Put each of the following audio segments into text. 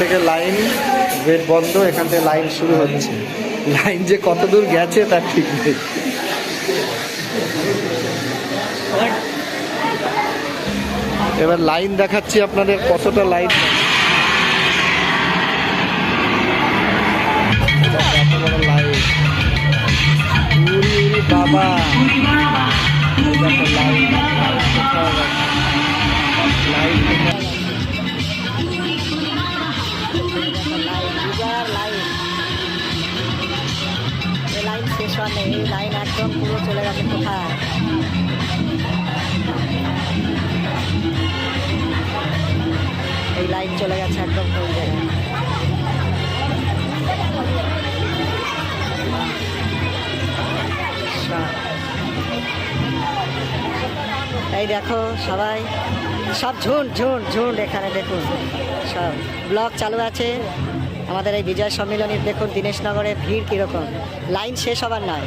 থেকে line gate বন্ধ এখান থেকে লাইন শুরু হচ্ছে। লাইন যে কত দূর গেছে তার ঠিক নেই। এবার লাইন দেখাচ্ছি আপনাদের কতটা লাইন। বাবা। লাইন নেই এই লাইন একদম পুরো চলে গেছে কোথায়? এই লাইন চলে গেছে একদম এই দেখো সবাই, সব ঝুন্ড ঝুন্ড ঝুন্ড এখানে দেখুন। সব ব্লক চালু আছে। আমাদের এই বিজয় সম্মিলনীর দেখুন দীনেশনগরের ভিড় কীরকম। লাইন শেষ হবার নয়।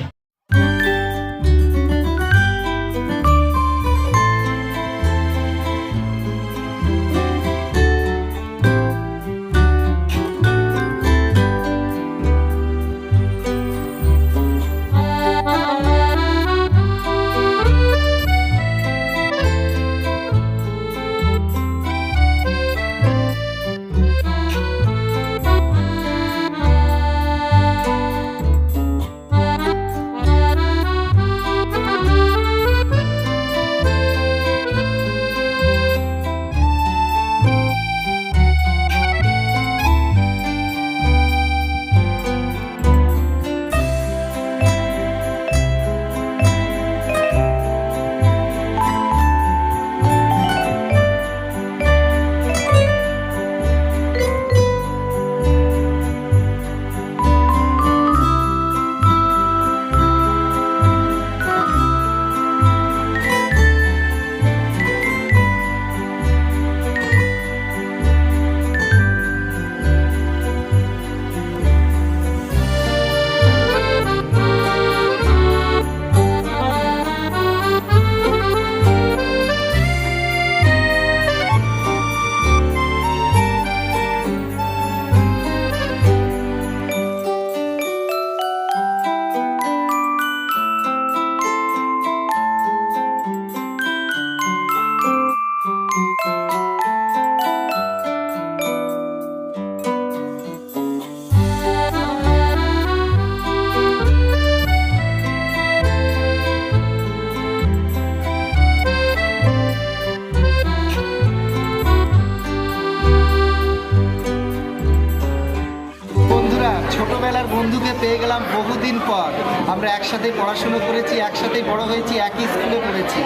বন্ধুকে পেয়ে গেলাম বহুদিন পর। আমরা একসাথে পড়াশুনো করেছি, একসাথেই বড় হয়েছি, একই স্কুলে পড়েছি।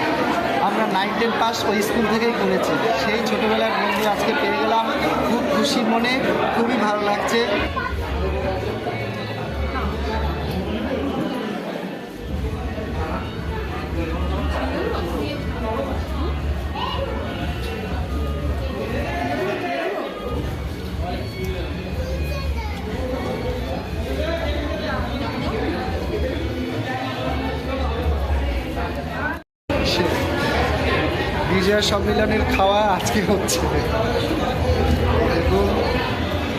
আমরা নাইন টেন পাস ওই স্কুল থেকেই করেছি। সেই ছোটবেলার বন্ধু আজকে পেয়ে গেলাম। খুব খুশি মনে, খুবই ভালো লাগছে। বিজয় সম্মিলনের খাওয়া আজকে হচ্ছে।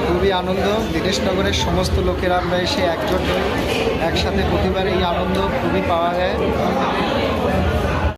খুবই আনন্দ। দিনেশনগরের সমস্ত লোকের আমরা এসে একজোট হই একসাথে প্রতিবার এই আনন্দ খুবই পাওয়া যায়।